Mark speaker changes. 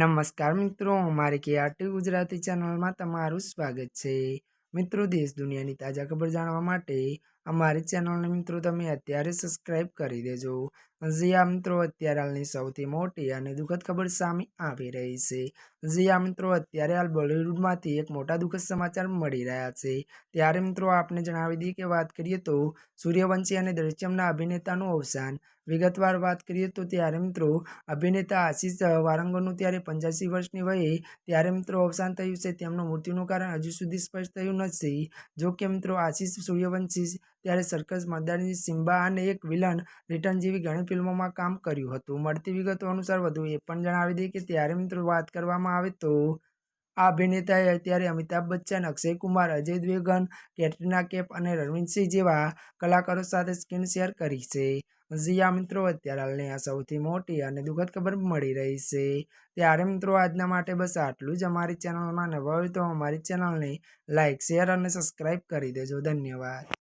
Speaker 1: નમસ્કાર મિત્રો અમારી કે આરટી ગુજરાતી ચેનલમાં તમારું સ્વાગત છે. મિત્રો, દેશ દુનિયાની તાજા ખબર જાણવા માટે અમારી ચેનલને મિત્રો તમે અત્યારે સબસ્ક્રાઈબ કરી દેજો. જીયા મિત્રો અત્યારે હાલની સૌથી મોટી અને દુઃખદ ખબર સામે આવી રહી છે. જીયા મિત્રો અત્યારે હાલ બોલિવૂડમાંથી એક મોટા દુઃખદ સમાચાર મળી રહ્યા છે. ત્યારે મિત્રો આપને જણાવી દઈએ કે વાત કરીએ તો સૂર્યવંશી અને દૃશ્યમના અભિનેતાનું અવસાન. વિગતવાર વાત કરીએ તો ત્યારે મિત્રો અભિનેતા આશીષ વારંગરનું ત્યારે પંચ્યાસી વર્ષની વયે ત્યારે મિત્રો અવસાન થયું છે. તેમનું મૃત્યુનું કારણ હજુ સુધી સ્પષ્ટ થયું નથી. જો કે મિત્રો આશીષ સૂર્યવંશી ત્યારે સર્કસ મદારની સિમ્બા અને એક વિલન રિટર્ન જેવી ઘણી ફિલ્મોમાં કામ કર્યું હતું. મળતી વિગતો અનુસાર વધુ એ પણ જણાવી દઈએ કે ત્યારે મિત્રો વાત કરવામાં આવે તો આ અભિનેતાએ અત્યારે અમિતાભ બચ્ચન, અક્ષય કુમાર, અજય દેવગન, કેટરીના કેફ અને રણવીરસિંહ જેવા કલાકારો સાથે સ્ક્રીન શેર કરી છે. જીયા મિત્રો અત્યારે હાલની આ સૌથી મોટી અને દુઃખદ ખબર મળી રહી છે. ત્યારે મિત્રો આજના માટે બસ આટલું જ. અમારી ચેનલમાં નવા હોય તો અમારી ચેનલને લાઇક શેર અને સબસ્ક્રાઈબ કરી દેજો. ધન્યવાદ.